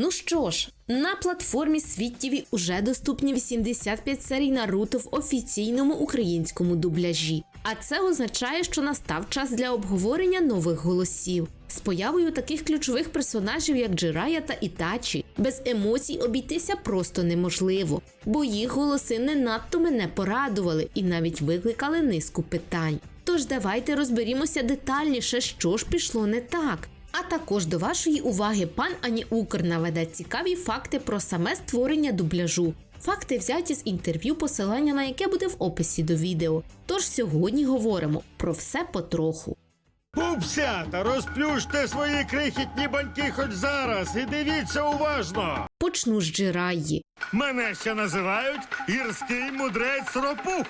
Ну що ж, на платформі Світтєві уже доступні 85 серій Наруто в офіційному українському дубляжі. А це означає, що настав час для обговорення нових голосів. З появою таких ключових персонажів, як Джирая та Ітачі, без емоцій обійтися просто неможливо, бо їх голоси не надто мене порадували і навіть викликали низку питань. Тож давайте розберімося детальніше, що ж пішло не так. А також до вашої уваги пан Ані Укр наведе цікаві факти про саме створення дубляжу. Факти взяті з інтерв'ю, посилання на яке буде в описі до відео. Тож сьогодні говоримо про все потроху. Пупсята, розплющте свої крихітні баньки хоч зараз і дивіться уважно. Почну з Джираї. Мене ще називають гірський мудрець Ропух.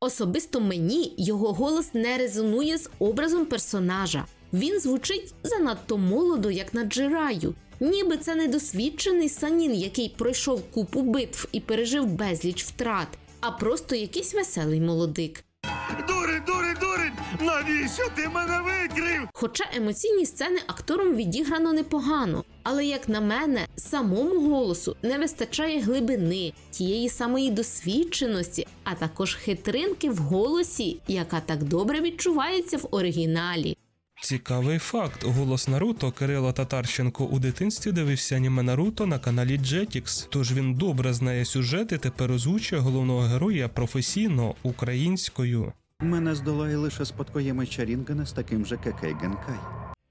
Особисто мені його голос не резонує з образом персонажа. Він звучить занадто молодо, як на Джираю. Ніби це недосвідчений санін, який пройшов купу битв і пережив безліч втрат, а просто якийсь веселий молодик. Дурень, дурень, дурень! Навіщо ти мене викрив? Хоча емоційні сцени актором відіграно непогано, але як на мене, самому голосу не вистачає глибини, тієї самої досвідченості, а також хитринки в голосі, яка так добре відчувається в оригіналі. Цікавий факт: голос Наруто Кирило Татарченко у дитинстві дивився аніме Наруто на каналі Jetix, тож він добре знає сюжет і тепер озвучує головного героя професійно українською. Мене здолає лише спадкоємець Чарінгана з таким же Кекей Генкай.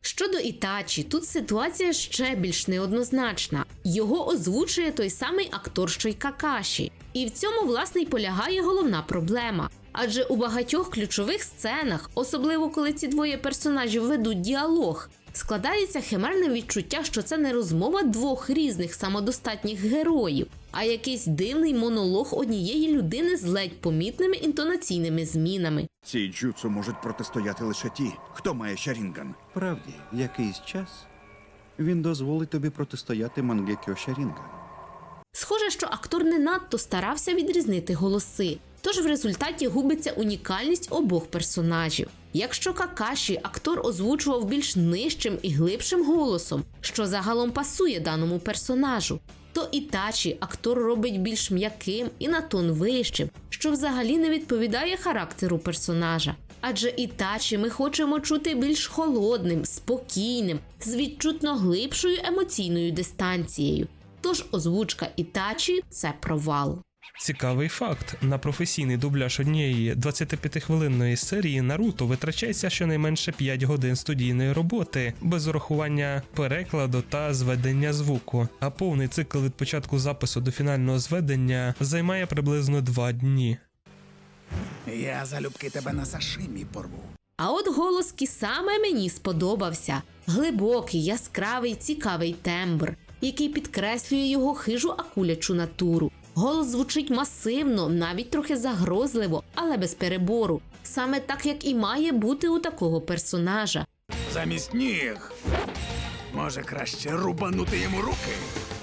Щодо Ітачі, тут ситуація ще більш неоднозначна. Його озвучує той самий актор, що й Какаші. І в цьому власне й полягає головна проблема. Адже у багатьох ключових сценах, особливо коли ці двоє персонажів ведуть діалог, складається химерне відчуття, що це не розмова двох різних самодостатніх героїв, а якийсь дивний монолог однієї людини з ледь помітними інтонаційними змінами. Цій джутсу можуть протистояти лише ті, хто має Шарінган. Правді, якийсь час він дозволить тобі протистояти Мангекіо Шарінган. Схоже, що актор не надто старався відрізнити голоси, тож в результаті губиться унікальність обох персонажів. Якщо Какаші актор озвучував більш нижчим і глибшим голосом, що загалом пасує даному персонажу, то Ітачі актор робить більш м'яким і на тон вищим, що взагалі не відповідає характеру персонажа. Адже Ітачі ми хочемо чути більш холодним, спокійним, з відчутно глибшою емоційною дистанцією. Тож озвучка Ітачі це провал. Цікавий факт: на професійний дубляж однієї 25-хвилинної серії Наруто витрачається щонайменше 5 годин студійної роботи без урахування перекладу та зведення звуку. А повний цикл від початку запису до фінального зведення займає приблизно 2 дні. Я залюбки тебе на сашимі порву. А от голос Кісаме мені сподобався. Глибокий, яскравий, цікавий тембр, який підкреслює його хижу акулячу натуру. Голос звучить масивно, навіть трохи загрозливо, але без перебору. Саме так, як і має бути у такого персонажа. Замість ніг. Може, краще рубанути йому руки.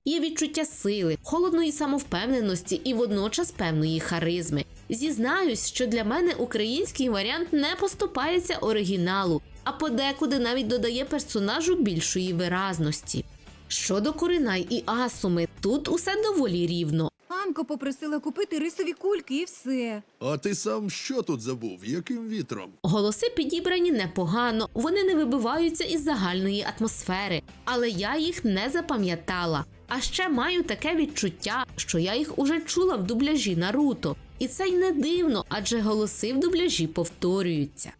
Є відчуття сили, холодної самовпевненості і водночас певної харизми. Зізнаюсь, що для мене український варіант не поступається оригіналу, а подекуди навіть додає персонажу більшої виразності. Щодо Куринай і Асуми, тут усе доволі рівно. Анко попросила купити рисові кульки і все. А ти сам що тут забув? Яким вітром? Голоси підібрані непогано, вони не вибиваються із загальної атмосфери, але я їх не запам'ятала. А ще маю таке відчуття, що я їх уже чула в дубляжі Наруто. І це й не дивно, адже голоси в дубляжі повторюються.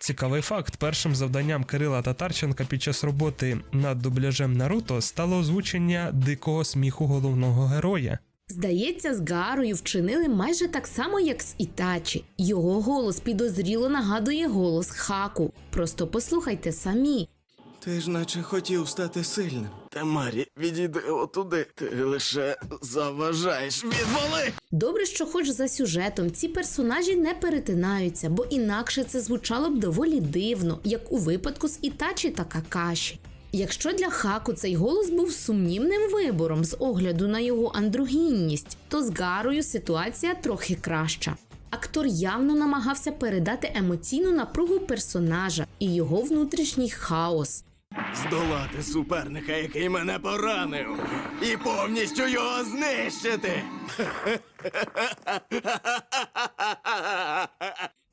Цікавий факт: першим завданням Кирила Татарченка під час роботи над дубляжем Наруто стало озвучення дикого сміху головного героя. Здається, з Гарою вчинили майже так само, як з Ітачі. Його голос підозріло нагадує голос Хаку. Просто послухайте самі. Ти ж наче хотів стати сильним. Тамарі, відійди отуди. Ти лише заважаєш. Відвали! Добре, що хоч за сюжетом ці персонажі не перетинаються, бо інакше це звучало б доволі дивно, як у випадку з Ітачі та Какаші. Якщо для Хаку цей голос був сумнівним вибором з огляду на його андрогінність, то з Гарою ситуація трохи краща. Актор явно намагався передати емоційну напругу персонажа і його внутрішній хаос. Здолати суперника, який мене поранив, і повністю його знищити.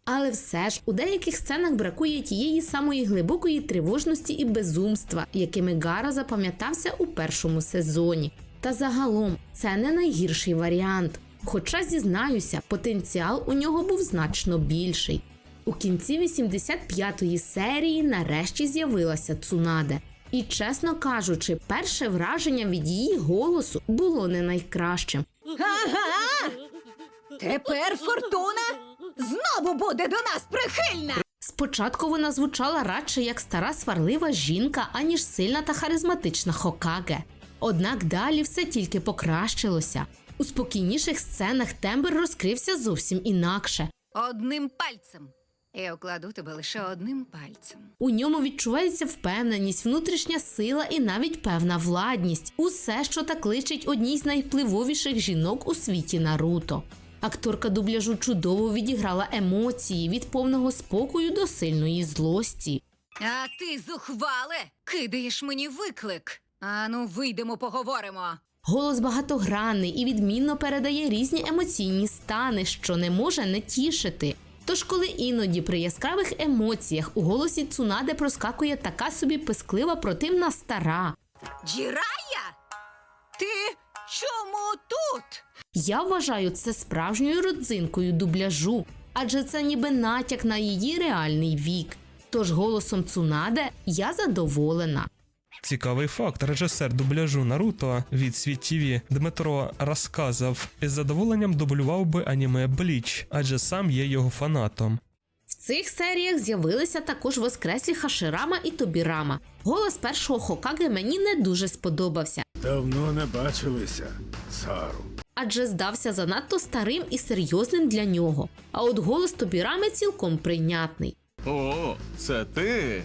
Але все ж у деяких сценах бракує тієї самої глибокої тривожності і безумства, якими Гара запам'ятався у першому сезоні. Та загалом це не найгірший варіант. Хоча зізнаюся, потенціал у нього був значно більший. У кінці 85-ї серії нарешті з'явилася Цунаде. І, чесно кажучи, перше враження від її голосу було не найкращим. Тепер фортуна знову буде до нас прихильна. Спочатку вона звучала радше як стара сварлива жінка, аніж сильна та харизматична Хокаге. Однак далі все тільки покращилося. У спокійніших сценах тембр розкрився зовсім інакше. Одним пальцем. Я окладу тебе лише одним пальцем. У ньому відчувається впевненість, внутрішня сила і навіть певна владність. Усе, що так личить одній з найвпливовіших жінок у світі Наруто. Акторка дубляжу чудово відіграла емоції від повного спокою до сильної злості. А ти, зухвале, кидаєш мені виклик. Ану, вийдемо, поговоримо. Голос багатогранний і відмінно передає різні емоційні стани, що не може не тішити. Тож, коли іноді при яскравих емоціях у голосі Цунаде проскакує така собі писклива противна стара. Джірая? Ти чому тут? Я вважаю це справжньою родзинкою дубляжу, адже це ніби натяк на її реальний вік. Тож голосом Цунаде я задоволена. Цікавий факт: режисер дубляжу Наруто від Світ ТВ Дмитро розказав із задоволенням дублював би аніме Бліч, адже сам є його фанатом. В цих серіях з'явилися також воскреслі Хаширама і Тобірама. Голос першого Хокаге мені не дуже сподобався, Давно не бачилися, Сару. Адже здався занадто старим і серйозним для нього. А от голос Тобірами цілком прийнятний. О, це ти?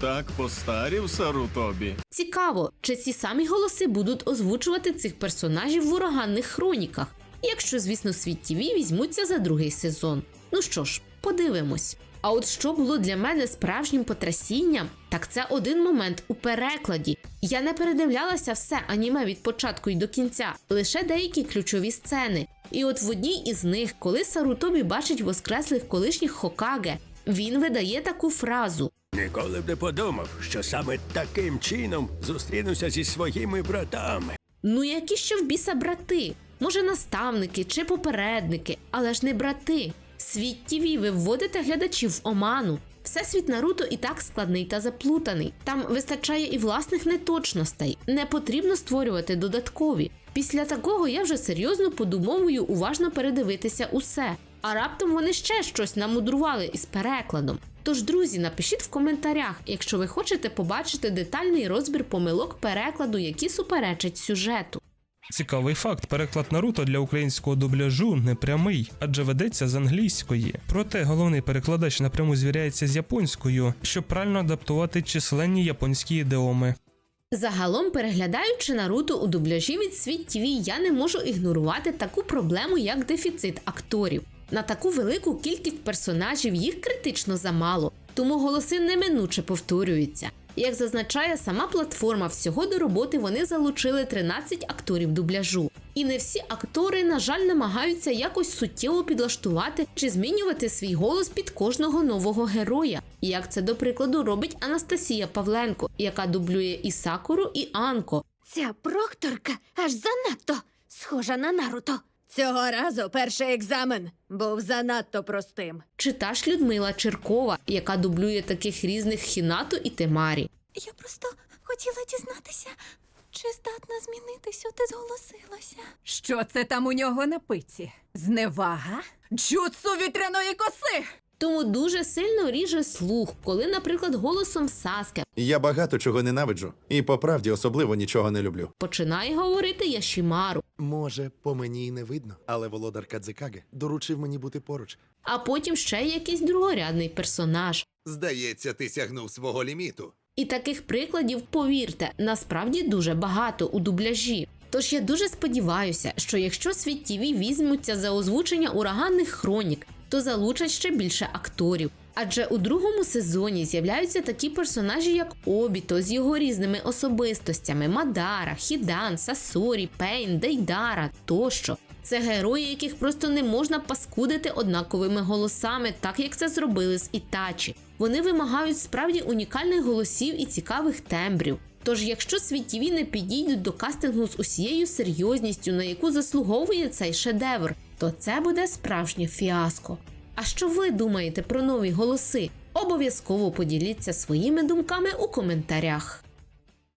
Так постарів Сарутобі. Цікаво, чи ці самі голоси будуть озвучувати цих персонажів в ураганних хроніках, якщо, звісно, світ ТВ візьмуться за другий сезон. Ну що ж, подивимось. А от що було для мене справжнім потрясінням, так це один момент у перекладі. Я не передивлялася все аніме від початку й до кінця, лише деякі ключові сцени. І от в одній із них, коли Сарутобі бачить воскреслих колишніх Хокаге, він видає таку фразу: Ніколи б не подумав, що саме таким чином зустрінуся зі своїми братами. Ну, які ще в біса брати? Може, наставники чи попередники, але ж не брати. Світ ТВ ви вводите глядачів в оману. Всесвіт Наруто і так складний та заплутаний. Там вистачає і власних неточностей. Не потрібно створювати додаткові. Після такого я вже серйозно подумовую уважно передивитися усе. А раптом вони ще щось намудрували із перекладом. Тож, друзі, напишіть в коментарях, якщо ви хочете побачити детальний розбір помилок перекладу, які суперечать сюжету. Цікавий факт: переклад Наруто для українського дубляжу непрямий, адже ведеться з англійської. Проте головний перекладач напряму звіряється з японською, щоб правильно адаптувати численні японські ідеоми. Загалом, переглядаючи Наруто у дубляжі від Світ ТВ, я не можу ігнорувати таку проблему, як дефіцит акторів. На таку велику кількість персонажів їх критично замало, тому голоси неминуче повторюються. Як зазначає сама платформа, всього до роботи вони залучили 13 акторів дубляжу. І не всі актори, на жаль, намагаються якось суттєво підлаштувати чи змінювати свій голос під кожного нового героя, як це до прикладу робить Анастасія Павленко, яка дублює і Сакуру, і Анко. Ця прокторка аж занадто схожа на Наруто. Цього разу перший екзамен був занадто простим. Чи та ж Людмила Черкова, яка дублює таких різних Хінату і Темарі. Я просто хотіла дізнатися, чи здатна змінитися, ти зголосилася. Що це там у нього на пиці? Зневага? Джуцу вітряної коси! Тому дуже сильно ріже слух, коли, наприклад, голосом Саске Я багато чого ненавиджу, і по правді особливо нічого не люблю. починає говорити Яшімару, Може, по мені й не видно, але володар Кадзикаге доручив мені бути поруч. а потім ще якийсь другорядний персонаж. Здається, ти сягнув свого ліміту. І таких прикладів, повірте, насправді дуже багато у дубляжі. Тож я дуже сподіваюся, що якщо світ ТВ візьмуться за озвучення ураганних хронік, то залучать ще більше акторів. Адже у другому сезоні з'являються такі персонажі, як Обіто з його різними особистостями: Мадара, Хідан, Сасорі, Пейн, Дейдара тощо. Це герої, яких просто не можна паскудити однаковими голосами, так як це зробили з Ітачі. Вони вимагають справді унікальних голосів і цікавих тембрів. Тож, якщо світіві не підійдуть до кастингу з усією серйозністю, на яку заслуговує цей шедевр, то це буде справжнє фіаско. А що ви думаєте про нові голоси? Обов'язково поділіться своїми думками у коментарях.